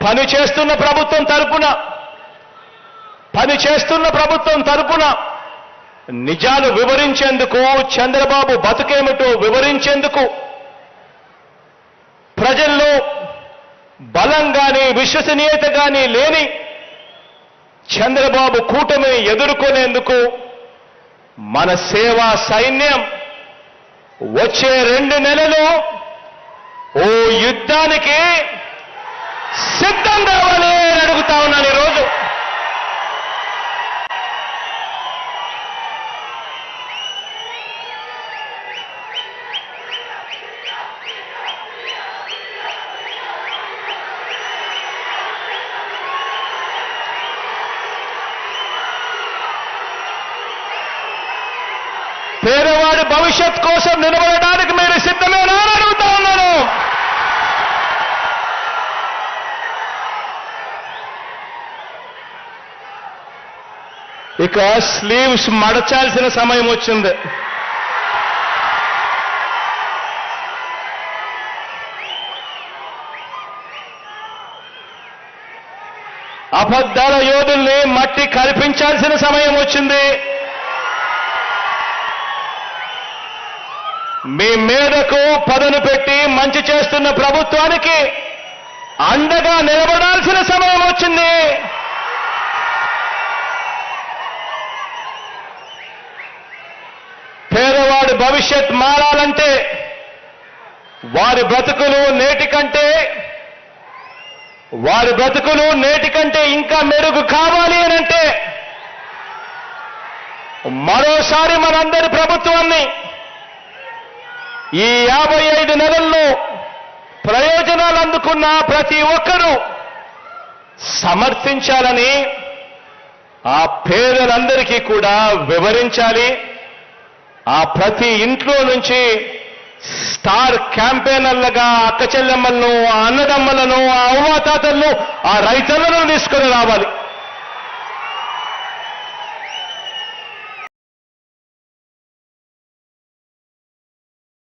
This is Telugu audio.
పని చేస్తున్న ప్రభుత్వం తరపున పని చేస్తున్న ప్రభుత్వం తరపున నిజాలు వివరించేందుకు చంద్రబాబు బతుకేమిటో వివరించేందుకు ప్రజల్లో బలం కానీ విశ్వసనీయత కానీ లేని చంద్రబాబు కూటమిని ఎదుర్కొనేందుకు మన సేవా సైన్యం వచ్చే రెండు నెలలు ఓ యుద్ధానికి సిద్ధం కావాలి అని అడుగుతా ఉన్నాను ఈరోజు? పేదవాడి భవిష్యత్ కోసం నిలబడడానికి మీరు సిద్ధమేనా అని అడుగుతా ఉన్నాను ఇక స్లీవ్స్ మడచాల్సిన సమయం వచ్చింది. అబద్ధాల యోధుల్ని మట్టి కల్పించాల్సిన సమయం వచ్చింది. మీ మీదకు పదను పెట్టి మంచి చేస్తున్న ప్రభుత్వానికి అండగా నిలబడాల్సిన సమయం వచ్చింది పేదవాడి భవిష్యత్ మారాలంటే వారి బ్రతుకులు నేటి కంటే వారి బ్రతుకులు నేటి కంటే ఇంకా మెరుగు కావాలి అనంటే మరోసారి మనందరి ప్రభుత్వాన్ని ఈ యాభై ఐదు నెలల్లో ప్రయోజనాలు అందుకున్న ప్రతి ఒక్కరూ సమర్థించాలని ఆ పేదలందరికీ కూడా వివరించాలి. ఆ ప్రతి ఇంట్లో నుంచి స్టార్ క్యాంపెయినర్లుగా అక్క చెల్లెమ్మలను ఆ అన్నదమ్మలను ఆ అవ్వాతాతలను ఆ రైతన్నలను తీసుకొని రావాలి.